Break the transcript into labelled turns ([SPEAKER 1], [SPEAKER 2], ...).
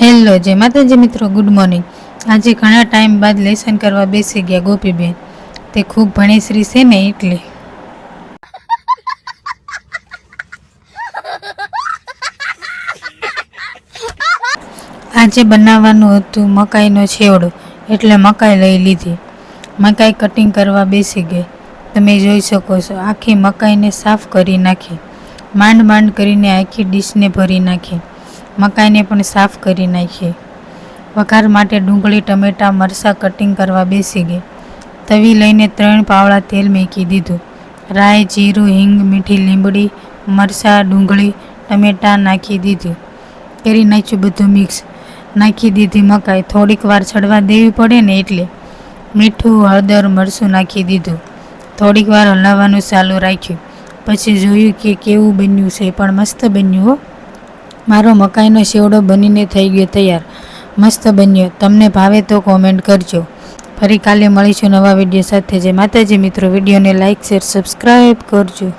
[SPEAKER 1] Hello જય માતાજી મિત્રો, ગુડ મોર્નિંગ. આજે ઘણા ટાઈમ બાદ લેસન કરવા બેસી ગયા ગોપીબેન. તે ખૂબ ભણેશ્રી છે ને એટલે. આજે બનાવવાનું હતું મકાઈનો છેવડો, એટલે મકાઈ લઈ લીધી. મકાઈ કટિંગ કરવા બેસી ગઈ. તમે જોઈ શકો છો, આખી મકાઈને સાફ કરી નાખી. માંડ માંડ કરીને આખી ડીશને ભરી નાખી. મકાઈને પણ સાફ કરી નાખી વઘાર માટે ડુંગળી, ટમેટાં, મરચાં કટિંગ કરવા બેસી ગઈ. તવી લઈને ત્રણ પાવડા તેલ મેકી દીધું. રાઈ, જીરું, હિંગ, મીઠી લીંબડી, મરચાં, ડુંગળી, ટમેટાં નાખી દીધું. કરી નાખ્યું બધું મિક્સ. નાખી દીધી મકાઈ. થોડીક વાર ચડવા દેવી પડે ને એટલે મીઠું, હળદર, મરચું નાખી દીધું. થોડીક વાર હલાવવાનું ચાલુ રાખ્યું. પછી જોયું કે કેવું બન્યું છે, પણ મસ્ત બન્યું હો. મારો મકાઈનો શેવડો બનીને થઈ ગયો તૈયાર. મસ્ત બન્યો. તમને ભાવે તો કોમેન્ટ કરજો. ફરી કાલે મળીશું નવા વીડિયો સાથે. જે માતાજી મિત્રો. વિડીયોને લાઇક શેર સબસ્ક્રાઈબ કરજો.